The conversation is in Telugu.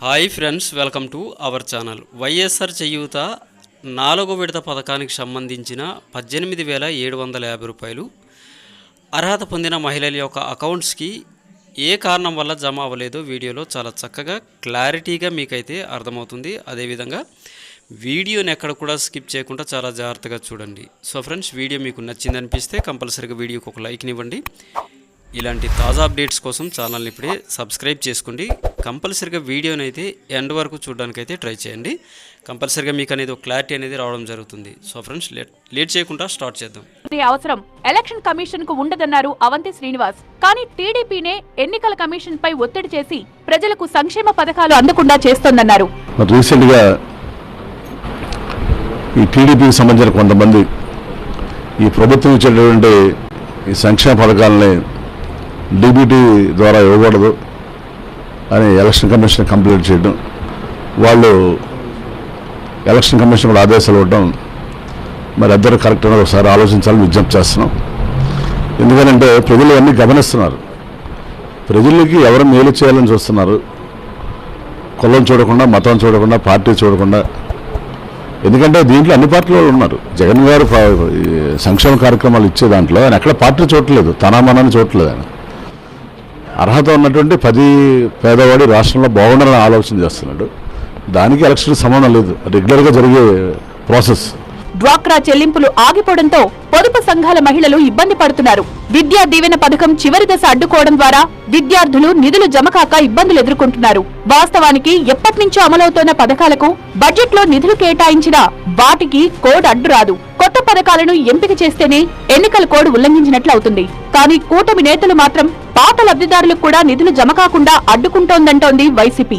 Hi friends welcome to our channel. YSR Cheyutha నాలుగో విడత పథకానికి సంబంధించిన పద్దెనిమిది వేల ఏడు వందల యాభై రూపాయలు. అర్హత పొందిన మహిళల యొక్క అకౌంట్స్కి ఏ కారణం వల్ల జమ అవ్వలేదో వీడియోలో చాలా చక్కగా క్లారిటీగా మీకైతే అర్థమవుతుంది. అదేవిధంగా వీడియోని ఎక్కడ కూడా స్కిప్ చేయకుండా చాలా జాగ్రత్తగా చూడండి. సో ఫ్రెండ్స్ వీడియో మీకు నచ్చిందనిపిస్తే కంపల్సరీగా వీడియోకి ఒక లైక్నివ్వండి ఇలాంటి తాజా అప్డేట్స్ కోసం ఛానల్ని ఇప్పుడే సబ్స్క్రైబ్ చేసుకోండి. కంపల్సరీగా వీడియోని అయితే ఎండ్ వరకు చూడడానికి అయితే ట్రై చేయండి. కంపల్సరీగా మీకు అనేది ఒక క్లారిటీ అనేది రావడం జరుగుతుంది. సో ఫ్రెండ్స్ లేట్ లేట్ చేయకుండా స్టార్ట్ చేద్దాం. ఈ అవసరం. ఎలక్షన్ కమిషన్కు ఉండదన్నారు అవంతి శ్రీనివాస్. కానీ టీడీపీనే ఎన్నికల కమిషన్ పై ఒత్తిడి చేసి ప్రజలకు సంక్షేమ పథకాలు అందకుండా చేస్తోందన్నారు. మరి రీసెంట్గా ఈ టీడీపీకి సంబంధించిన కొంతమంది ఈ ప్రభుత్వం ఇచ్చేటటువంటి ఈ సంక్షేమ పథకాలని డీబీటీ ద్వారా ఇవ్వకూడదు అని ఎలక్షన్ కమిషన్ కంప్లీట్ చేయడం. వాళ్ళు ఎలక్షన్ కమిషన్ కూడా ఆదేశాలు ఇవ్వడం. మరి ఇద్దరు కరెక్ట్ అనేది ఒకసారి ఆలోచించాలని విజ్ఞప్తి చేస్తున్నాం. ఎందుకంటే ప్రజలు అన్నీ గమనిస్తున్నారు. ప్రజలకి ఎవరు మేలు చేయాలని చూస్తున్నారు. కులం చూడకుండా మతం చూడకుండా పార్టీ చూడకుండా. ఎందుకంటే దీంట్లో అన్ని పార్టీల వాళ్ళు ఉన్నారు. జగన్ గారు సంక్షేమ కార్యక్రమాలు ఇచ్చే దాంట్లో ఆయన ఎక్కడ పార్టీ చూడట్లేదు. తన మనని చూడట్లేదు ఆయన. అర్హత ఉన్నటువంటి పది పేదవాడి రాష్ట్రంలో బాగుండాలని ఆలోచన చేస్తున్నాడు. దానికి ఎలక్షన్ సంబంధం లేదు. రెగ్యులర్గా జరిగే ప్రాసెస్. డ్వాక్రా చెల్లింపులు ఆగిపోవడంతో పొదుపు సంఘాల మహిళలు ఇబ్బంది పడుతున్నారు. విద్యా దీవెన పథకం చివరి దశ అడ్డుకోవడం ద్వారా విద్యార్థులు నిధులు జమకాక ఇబ్బందులు ఎదుర్కొంటున్నారు. వాస్తవానికి ఎప్పటి నుంచో అమలవుతోన్న పథకాలకు బడ్జెట్లో నిధులు కేటాయించినా వాటికి కోడ్ అడ్డు రాదు. కొత్త పథకాలను ఎంపిక చేస్తేనే ఎన్నికల కోడ్ ఉల్లంఘించినట్లు అవుతుంది. కానీ కూటమి నేతలు మాత్రం పాత లబ్ధిదారులకు కూడా నిధులు జమ కాకుండా అడ్డుకుంటోందంటోంది వైసీపీ.